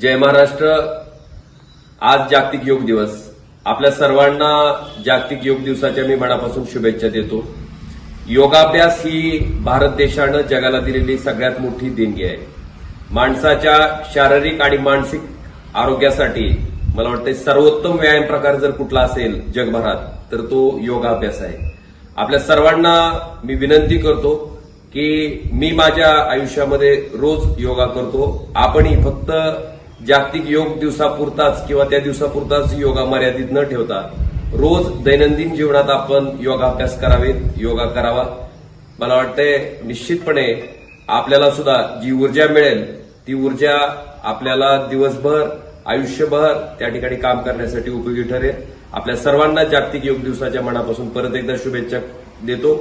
जय महाराष्ट्र. आज जागतिक योग दिवस. आपल्या सर्वांना जागतिक योग दिवसाच्या मी मनापासून शुभेच्छा देतो. योगाभ्यास ही भारत देशानं जगाला दिलेली सगळ्यात मोठी देणगी आहे. माणसाच्या शारीरिक आणि मानसिक आरोग्यासाठी मला वाटतं सर्वोत्तम व्यायाम प्रकार जर कुठला असेल जगभरात तर तो योगाभ्यास आहे. आपल्या सर्वांना मी विनंती करतो की मी माझ्या आयुष्यामध्ये रोज योगा करतो. आपणही फक्त जागतिक योग दिवसापुरताच किंवा त्या दिवसापुरताच योगा मर्यादित न ठेवता रोज दैनंदिन जीवनात आपण योगाभ्यास करावेत योगा करावा. मला वाटतंय निश्चितपणे आपल्याला सुद्धा जी ऊर्जा मिळेल ती ऊर्जा आपल्याला दिवसभर आयुष्यभर त्या ठिकाणी काम करण्यासाठी उपयोगी ठरेल. आपल्या सर्वांना जागतिक योग दिवसाच्या मनापासून परत एकदा शुभेच्छा देतो.